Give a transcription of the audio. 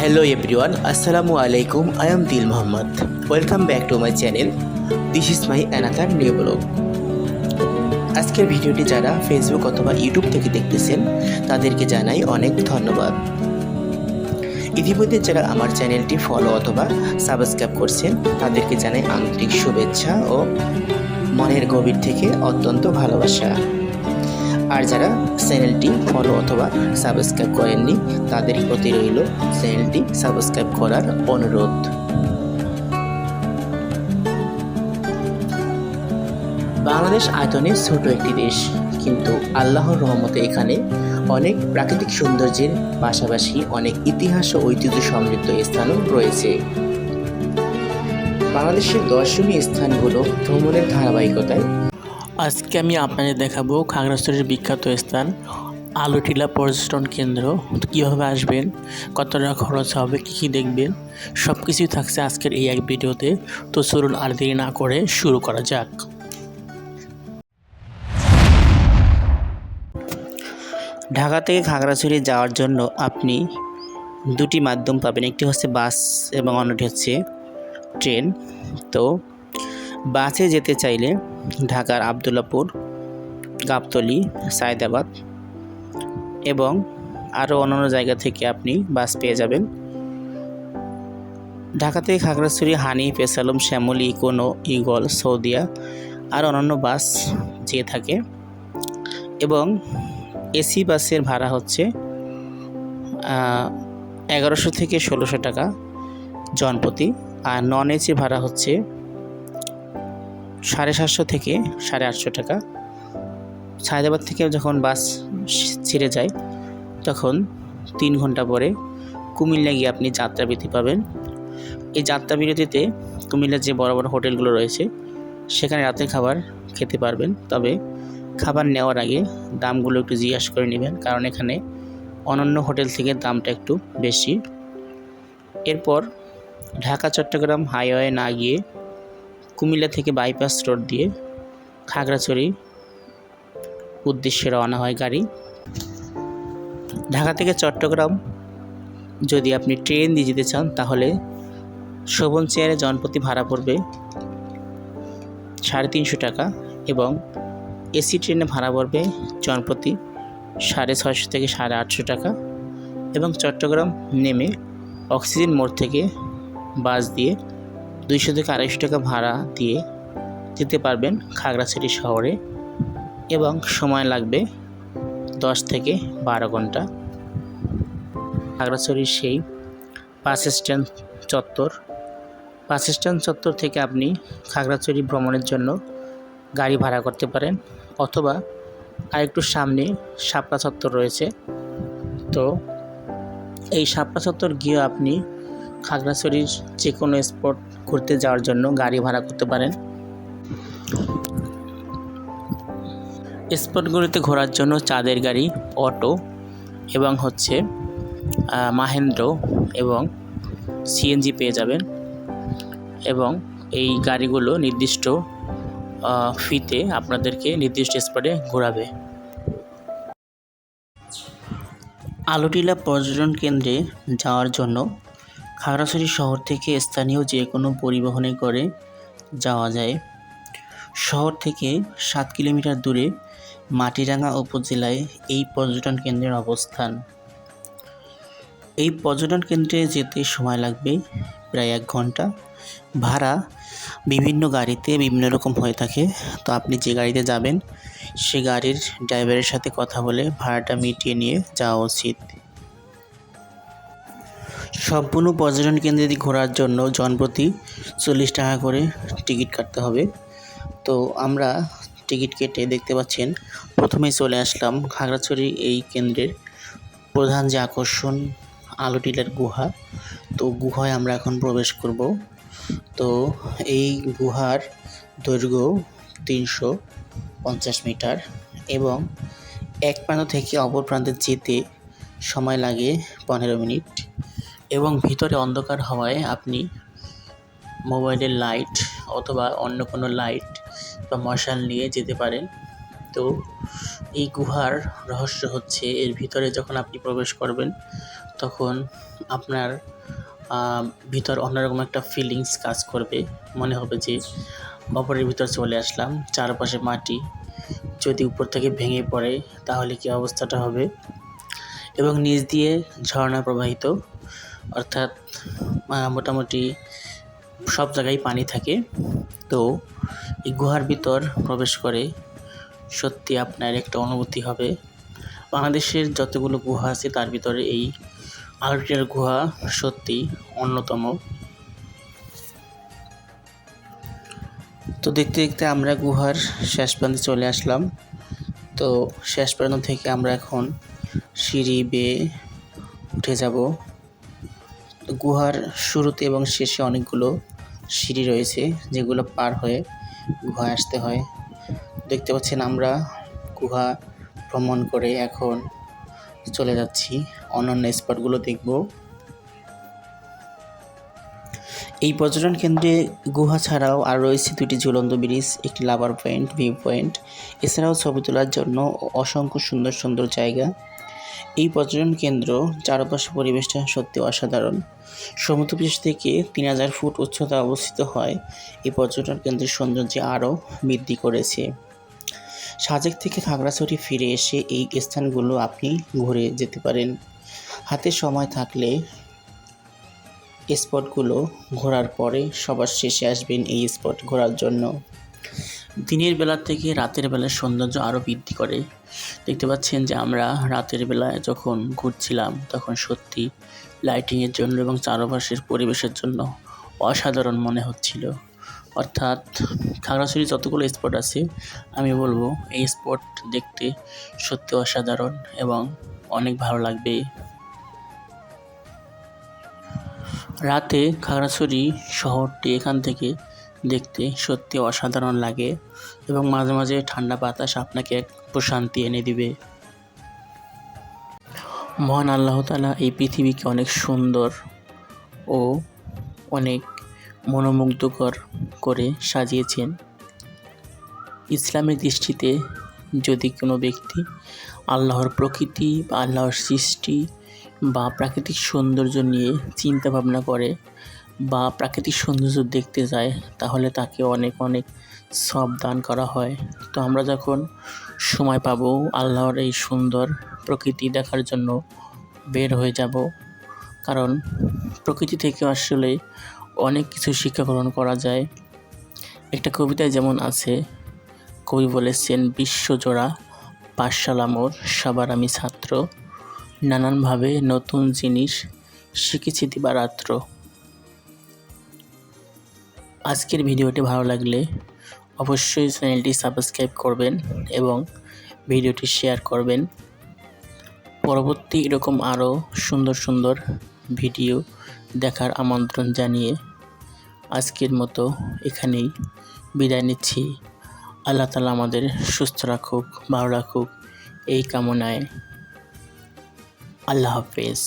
Hello everyone আসসালামু আলাইকুম I am Dil Mohammad welcome back to my channel this is my another new blog আজকের ভিডিওটি যারা Facebook অথবা ইউটিউব থেকে দেখতেছেন, তাদেরকে জানাই অনেক ধন্যবাদ। ইতিমধ্যে যারা আমার চ্যানেলটি ফলো অথবা সাবস্ক্রাইব করছেন, তাদেরকে জানাই আন্তরিক শুভেচ্ছা ও মনের গভীর থেকে অত্যন্ত ভালোবাসা। আর যারা চ্যানেলটি ফলো অথবা সাবস্ক্রাইব করেননি তাদের প্রতি রইল চ্যানেলটি সাবস্ক্রাইব করার অনুরোধ। বাংলাদেশ আয়তনে ছোট একটি দেশ, কিন্তু আল্লাহর রহমতে এখানে অনেক প্রাকৃতিক সৌন্দর্যের পাশাপাশি অনেক ইতিহাস ও ঐতিহ্য সমৃদ্ধ স্থানও রয়েছে। বাংলাদেশের দর্শনীয় স্থানগুলো ভ্রমণের ধারাবাহিকতায় আজকে আমি আপনাদের দেখাবো খাগড়াছড়ির বিখ্যাত স্থান, আলোটিলা পর্যটন কেন্দ্র, কীভাবে আসবেন, কত টাকা খরচ হবে, কী কী দেখবেন সব কিছুই থাকছে আজকের এই এক ভিডিওতে। তো চলুন আর দেরি না করে শুরু করা যাক। ঢাকা থেকে খাগড়াছড়ি যাওয়ার জন্য আপনি দুটি মাধ্যম পাবেন। একটি হচ্ছে বাস এবং অন্যটি হচ্ছে ট্রেন। তো বাসে যেতে চাইলে ঢাকার আবদুল্লাপুর, গাবতলি, সায়দাবাদ এবং আরও অন্যান্য জায়গা থেকে আপনি বাস পেয়ে যাবেন। ঢাকা থেকে খাগড়াছড়ি, হানি, পেসালম, শ্যামলী, ইকোনো, ইগল, সৌদিয়া আর অন্যান্য বাস যেয়ে থাকে এবং এসি বাসের ভাড়া হচ্ছে এগারোশো থেকে ষোলোশো টাকা জনপ্রতি আর নন এসি ভাড়া হচ্ছে সাড়ে সাতশো থেকে সাড়ে আটশো টাকা। সায়দাবাদ থেকে যখন বাস ছেড়ে যায়, তখন তিন ঘণ্টা পরে কুমিল্লা গিয়ে আপনি যাত্রা বিরতি পাবেন। এই যাত্রা বিরতিতে কুমিল্লার যে বড় বড় হোটেলগুলো রয়েছে, সেখানে রাতের খাবার খেতে পারবেন। তবে খাবার নেওয়ার আগে দামগুলো একটু জিজ্ঞাসা করে নেবেন, কারণ এখানে অনন্য হোটেল থেকে দামটা একটু বেশি। এরপর ঢাকা চট্টগ্রাম হাইওয়ে না গিয়ে কুমিল্লা থেকে বাইপাস রোড দিয়ে খাগড়াছড়ি উদ্দেশ্যে রওনা হয় গাড়ি। ঢাকা থেকে চট্টগ্রাম। যদি আপনি ট্রেন দিয়ে যেতে চান, তাহলে শোভন চেয়ারে জনপ্রতি ভাড়া পড়বে সাড়ে তিনশো টাকা এবং এসি ট্রেনে ভাড়া পড়বে জনপ্রতি সাড়ে ছয়শো থেকে সাড়ে আটশো টাকা এবং চট্টগ্রাম নেমে অক্সিজেন মোড় থেকে বাস দিয়ে দুইশো থেকে আড়াইশো টাকা ভাড়া দিয়ে যেতে পারবেন খাগড়াছড়ি শহরে এবং সময় লাগবে দশ থেকে বারো ঘণ্টা। খাগড়াছড়ির সেই বাস স্ট্যান্ড চত্বর। বাস স্ট্যান্ড চত্বর থেকে আপনি খাগড়াছড়ি ভ্রমণের জন্য গাড়ি ভাড়া করতে পারেন অথবা আরেকটু সামনে শাপলা চত্বর রয়েছে। তো এই শাপলা চত্বর গিয়ে আপনি খাগড়াছড়ির যে কোনো স্পট ঘুরতে যাওয়ার জন্য গাড়ি ভাড়া করতে পারেন। স্পটগুলিতে ঘোরার জন্য চাঁদের গাড়ি, অটো এবং হচ্ছে মাহেন্দ্র এবং সিএনজি পেয়ে যাবেন এবং এই গাড়িগুলো নির্দিষ্ট ফিতে আপনাদেরকে নির্দিষ্ট স্পটে ঘোরাবে। আলোটিলা পর্যটন কেন্দ্রে যাওয়ার জন্য খাগড়াছড়ি শহর থেকে স্থানীয় যে কোনো পরিবহনে করে যাওয়া যায়। শহর থেকে সাত কিলোমিটার দূরে মাটিরাঙ্গা উপজেলায় এই পর্যটন কেন্দ্রের অবস্থান। এই পর্যটন কেন্দ্রে যেতে সময় লাগবে প্রায় এক ঘণ্টা। ভাড়া বিভিন্ন গাড়িতে বিভিন্ন রকম হয়ে থাকে। তো আপনি যে গাড়িতে যাবেন, সে গাড়ির ড্রাইভারের সাথে কথা বলে ভাড়াটা মিটিয়ে নিয়ে যাওয়া উচিত। সম্পূর্ণ পর্যটন কেন্দ্রে ঘোরার জন্য জনপ্রতি চল্লিশ টাকা করে টিকিট কাটতে হবে। তো আমরা টিকিট কেটে দেখতে পাচ্ছেন, প্রথমেই চলে আসলাম খাগড়াছড়ি এই কেন্দ্রের প্রধান যে আকর্ষণ, আলোটিলার গুহা। তো গুহায় আমরা এখন প্রবেশ করব। তো এই গুহার দৈর্ঘ্য তিনশো পঞ্চাশ মিটার এবং এক প্রান্ত থেকে অপর প্রান্তে যেতে সময় লাগে পনেরো মিনিট। এবং ভিতরে অন্ধকার হওয়ায় আপনি মোবাইলের লাইট অথবা অন্য কোনো লাইট বা মশাল নিয়ে যেতে পারেন। তো এই গুহার রহস্য হচ্ছে, এর ভিতরে যখন আপনি প্রবেশ করবেন, তখন আপনার ভিতর অন্যরকম একটা ফিলিংস কাজ করবে। মনে হবে যে বপরের ভিতর চলে আসলাম, চারপাশে মাটি। যদি উপর থেকে ভেঙে পড়ে, তাহলে কি অবস্থাটা হবে? এবং নিচ দিয়ে ঝর্ণা প্রবাহিত অর্থাৎ মোটামুটি সব জায়গায় পানি থাকে। তো এই গুহার ভিতর প্রবেশ করে সত্যি আপনার একটা অনুভূতি হবে। বাংলাদেশের যতগুলো গুহা আছে, তার ভিতরে এই আলটিয়ার গুহা সত্যি অন্যতম। তো দেখতে দেখতে আমরা গুহার শেষ প্রান্তে চলে আসলাম। তো শেষ প্রান্ত থেকে আমরা এখন সিঁড়ি বেয়ে উঠে যাব। গুহার শুরুতে এবং শেষে অনেকগুলো সিঁড়ি রয়েছে যেগুলো পার হয়ে গুহায় আসতে হয়। দেখতে পাচ্ছেন আমরা গুহা ভ্রমণ করে এখন চলে যাচ্ছি। অন্যান্য স্পটগুলো দেখব। এই পর্যটন কেন্দ্রে গুহা ছাড়াও আর রয়েছে দুটি ঝুলন্ত ব্রিজ, একটি লাভার পয়েন্ট ভিউ পয়েন্ট এছাড়াও ছবি তোলার জন্য অসংখ্য সুন্দর সুন্দর জায়গা এই পর্যটন কেন্দ্র চারপাশে পরিবেশটা সত্যি অসাধারণ। সমুদ্রপৃষ্ঠ থেকে তিন হাজার ফুট উচ্চতা অবস্থিত হয়। এই পর্যটন কেন্দ্রের সৌন্দর্য আরও বৃদ্ধি করেছে। সাজেক থেকে খাগড়াছড়ি ফিরে এসে এই স্থানগুলো আপনি ঘুরে যেতে পারেন। হাতে সময় থাকলে স্পটগুলো ঘোরার পরে সবার শেষে আসবেন এই স্পট ঘোরার জন্য। দিনের বেলা থেকে রাতের বেলার সৌন্দর্য আরও বৃদ্ধি করে। দেখতে পাচ্ছেন যে আমরা রাতের বেলায় যখন ঘুরছিলাম, তখন সত্যি লাইটিংয়ের জন্য এবং চারপাশের পরিবেশের জন্য অসাধারণ মনে হচ্ছিল। অর্থাৎ খাগড়াছড়ি যতগুলো স্পট আছে, আমি বলব এই স্পট দেখতে সত্যি অসাধারণ এবং অনেক ভালো লাগবে। রাতে খাগড়াছড়ি শহরটি এখান থেকে দেখতে সত্যি অসাধারণ লাগে এবং মাঝে মাঝে ঠান্ডা বাতাস আপনাকে এক প্রশান্তি এনে দিবে। মহান আল্লাহ তালা এই পৃথিবীকে অনেক সুন্দর ও অনেক মনোমুগ্ধকর করে সাজিয়েছেন। ইসলামের দৃষ্টিতে যদি কোনো ব্যক্তি আল্লাহর প্রকৃতি বা আল্লাহর সৃষ্টি বা প্রাকৃতিক সৌন্দর্য নিয়ে চিন্তা ভাবনা করে বা প্রাকৃতিক সৌন্দর্য দেখতে যায়, তাহলে তাকে অনেক অনেক সব দান করা হয়। তো আমরা যখন সময় পাবো, আল্লাহর এই সুন্দর প্রকৃতি দেখার জন্য বের হয়ে যাব। কারণ প্রকৃতি থেকে আসলে অনেক কিছু শিক্ষা গ্রহণ করা যায়। একটা কবিতায় যেমন আছে, কবি বলেছেন, বিশ্বজোড়া পাঠশালা মোর সবার আমি ছাত্র। নানানভাবে নতুন জিনিস শিখেছি দিবারাত্র। আজকের ভিডিওটি ভালো লাগলে অবশ্যই চ্যানেলটি সাবস্ক্রাইব করবেন এবং ভিডিওটি শেয়ার করবেন। পরবর্তী এরকম আরও সুন্দর সুন্দর ভিডিও দেখার আমন্ত্রণ জানিয়ে আজকের মতো এখানেই বিদায় নিচ্ছি। আল্লাহ তালা আমাদের সুস্থ রাখুক, ভালো রাখুক, এই কামনায়। আল্লাহ হাফেজ।